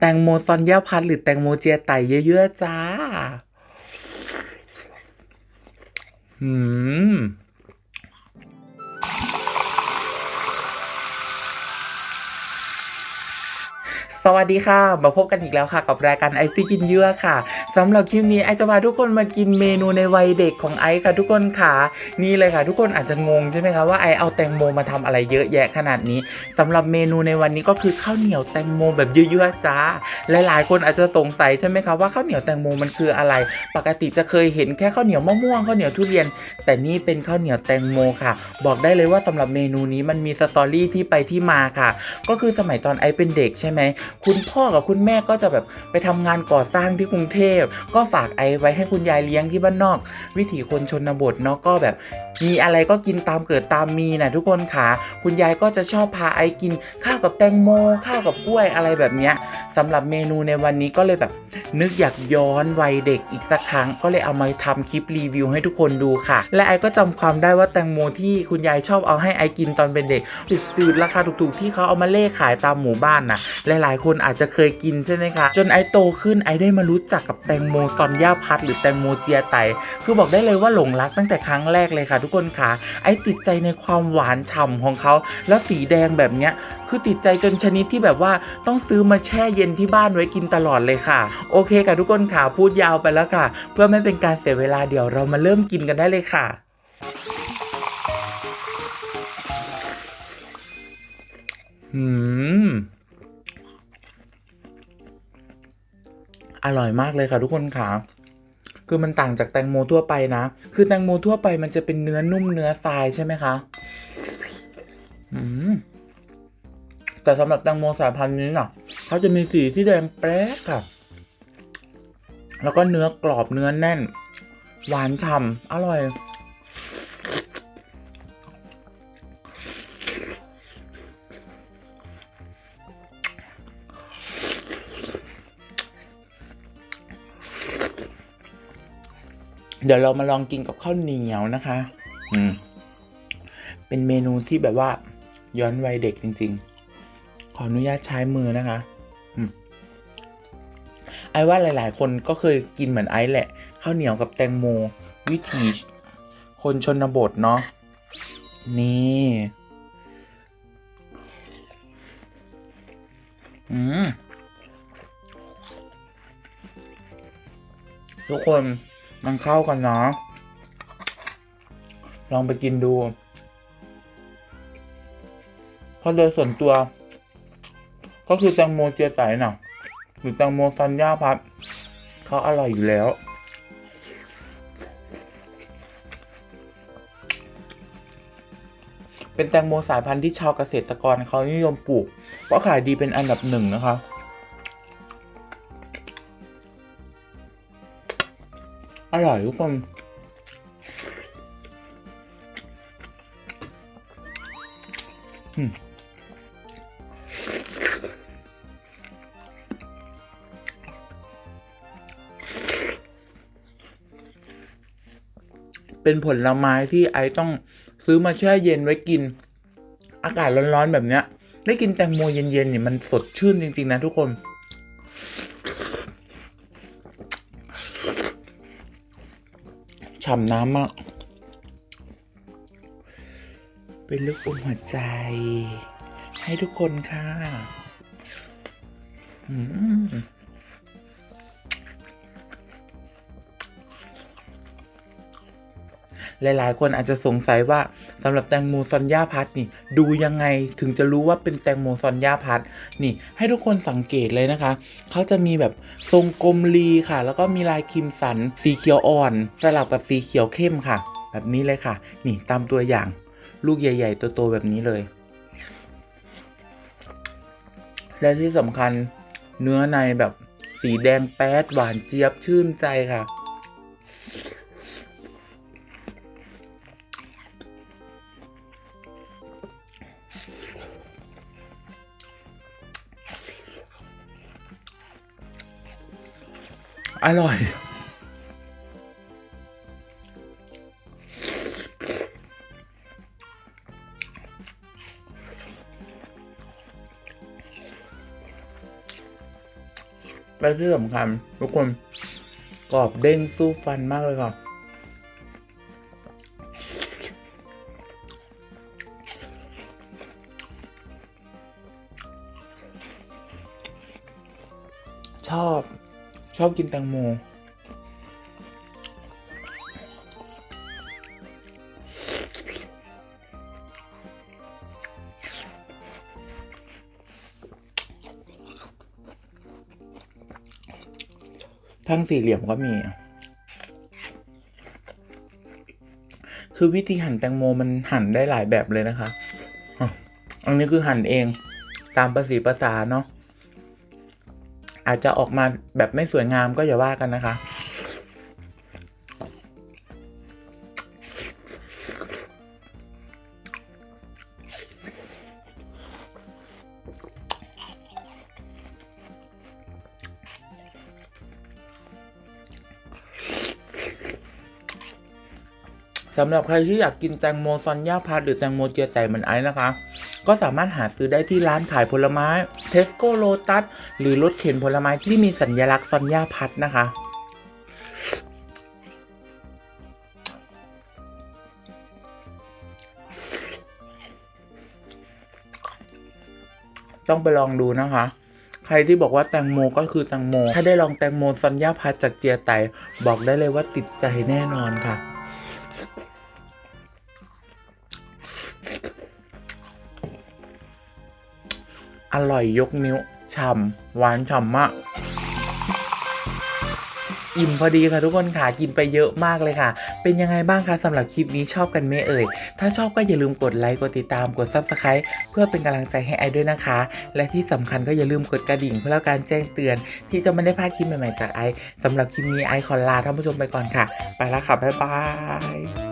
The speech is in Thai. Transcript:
แตงโมซอนย่าพัดหรือแตงโมเจียไตเยอะๆจ้า อืมสวัสดีค่ะ มาพบกันอีกแล้วค่ะ กับรายการไอซี่กินเยื่อค่ะ สำหรับคลิปนี้ไอจะพาทุกคนมากินเมนูในวัยเด็กของไอค่ะทุกคนค่ะนี่เลยค่ะ ทุกคนอาจจะงงใช่ไหมคะว่าไอเอาแตงโมมาทำอะไรเยอะแยะขนาดนี้สำหรับเมนูในวันนี้ก็คือข้าวเหนียวแตงโมแบบเยอะๆจ้าหลายๆคนอาจจะสงสัยใช่ไหมคะว่าข้าวเหนียวแตงโมมันคืออะไร ปกติจะเคยเห็นแค่ข้าวเหนียวมะม่วงข้าวเหนียวทุเรียน แต่นี่เป็นข้าวเหนียวแตงโมค่ะ บอกได้เลยว่าสำหรับเมนูนี้มันมีสตอรี่ที่ไปที่มาค่ะ ก็คือสมัยตอนไอเป็นเด็กใช่ไหมคุณพ่อกับคุณแม่ก็จะแบบไปทำงานก่อสร้างที่กรุงเทพก็ฝากไอไว้ให้คุณยายเลี้ยงที่บ้านนอก วิถีคนชนบทเนาะก็แบบ มีอะไรก็กินตามเกิดตามมีนะทุกคนค่ะ คุณยายก็จะชอบพาไอกินข้าวกับแตงโม ข้าวกับกล้วยอะไรแบบเนี้ยสำหรับเมนูในวันนี้ก็เลยแบบ นึกอยากย้อนวัยเด็กอีกสักครั้ง ก็เลยเอามาทำคลิปรีวิวให้ทุกคนดูค่ะ และไอก็จำความได้ว่าแตงโมที่คุณยายชอบเอาให้ไอกินตอนเป็นเด็กจืดๆราคาถูกๆ ที่เขาเอามาเล่ขายตามหมู่บ้านน่ะหลายๆ คนอาจจะเคยกินใช่ไหมคะจนไอโตขึ้นไอได้มารู้จักกับแตงโมซอนย่าพัดหรือแตงโมเจียไตคือบอกได้เลยว่าหลงรักตั้งแต่ครั้งแรกเลยค่ะทุกคนค่ะ ไอติดใจในความหวานฉ่ำของเขา แล้วสีแดงแบบเนี้ยคือติดใจจนชนิดที่แบบว่าต้องซื้อมาแช่เย็นที่บ้านไว้กินตลอดเลยค่ะ โอเคค่ะทุกคนค่ะพูดยาวไปแล้วค่ะ เพื่อไม่เป็นการเสียเวลาเดี๋ยวเรามาเริ่มกินกันได้เลยค่ะอืมอร่อยมากเลยค่ะทุกคนค่ะ คือมันต่างจากแตงโมทั่วไปนะ คือแตงโมทั่วไปมันจะเป็นเนื้อนุ่มเนื้อทรายใช่ไหมคะอืมแต่สำหรับแตงโมสายพันธุ์นี้น่ะเขาจะมีสีที่แดงแป๊ดค่ะ แล้วก็เนื้อกรอบเนื้อแน่น หวานฉ่ำอร่อย เดี๋ยวเรามาลองกินกับข้าวเหนียวนะคะ อืม เป็นเมนูที่แบบว่า ย้อนวัยเด็กจริง ๆ ขออนุญาตใช้มือนะคะ อืมไอ้ว่าหลาย ๆ คนก็เคยกินเหมือนไอ้แหละข้าวเหนียวกับแตงโม วิถีคนชนบทเนาะนี่ อืม ทุกคน มันเข้ากันเนาะลองไปกินดูเพราะโดยส่วนตัว ก็คือแตงโมเจียไตน่ะหรือแตงโมซันย่าพัดเขาอร่อยอยู่แล้ว เป็นแตงโมสายพันธุ์ที่ชาวเกษตรกรเขานิยมปลูก เพราะขายดีเป็นอันดับหนึ่งนะคะ อร่อยทุกคนเป็นผลไม้ที่ไอต้องซื้อมาแช่เย็นไว้กิน อากาศร้อนๆแบบเนี้ย ได้กินแตงโมเย็นๆเนี่ยมันสดชื่นจริง ๆ นะทุกคน ฉ่ำน้ำอะเป็นลึกอุ่นหัวใจ ให้ทุกคนค่ะ อืม หลายๆ คนอาจจะสงสัยว่าสำหรับแตงโมซอนย่าพัดนี่ ดูยังไงถึงจะรู้ว่าเป็นแตงโมซอนย่าพัดนี่ ให้ทุกคนสังเกตเลยนะคะเขาจะมีแบบทรงกลมรีค่ะ แล้วก็มีลายครีมสัน สีเขียวอ่อน สลับกับสีเขียวเข้มค่ะ แบบนี้เลยค่ะ นี่ตามตัวอย่าง ลูกใหญ่ ๆ ตัวโตแบบนี้เลย และที่สำคัญเนื้อในแบบสีแดงแป๊ดหวานเจี๊ยบชื่นใจค่ะ อร่อย และที่สำคัญทุกคนกรอบเด้งสู้ฟันมากเลยค่ะชอบ ชอบกินแตงโม ทั้งสี่เหลี่ยมก็มี คือวิธีหั่นแตงโมมันหั่นได้หลายแบบเลยนะคะ อันนี้คือหั่นเองตามประสีภาษาเนาะ อาจจะออกมาแบบไม่สวยงามก็อย่าว่ากันนะคะ สำหรับใครที่อยากกินแตงโมซอนย่าพัดหรือแตงโมเจียไต่เหมือนไอซ์นะคะก็สามารถหาซื้อได้ที่ร้านขายผลไม้เทสโก้โลตัส หรือรถเข็นผลไม้ที่มีสัญลักษณ์ซอนย่าพัดนะคะ ต้องไปลองดูนะคะ ใครที่บอกว่าแตงโมก็คือแตงโม ถ้าได้ลองแตงโมซอนย่าพัดจากเจียไต บอกได้เลยว่าติดใจแน่นอนค่ะอร่อยยกนิ้ว ฉ่ำหวานฉ่ำมากอิ่มพอดีค่ะทุกคนค่ะกินไปเยอะมากเลยค่ะ เป็นยังไงบ้างคะสำหรับคลิปนี้ชอบกันไหมเอ่ย ถ้าชอบก็อย่าลืมกดไลค์กดติดตามกด Subscribe เพื่อเป็นกำลังใจให้ไอด้วยนะคะ และที่สำคัญก็อย่าลืมกดกระดิ่งเพื่อรับการแจ้งเตือน ที่จะไม่ได้พลาดคลิปใหม่ๆจากไอสำหรับคลิปนี้ไอขอลาท่านผู้ชมไปก่อนค่ะ ไปแล้วค่ะบ๊ายบาย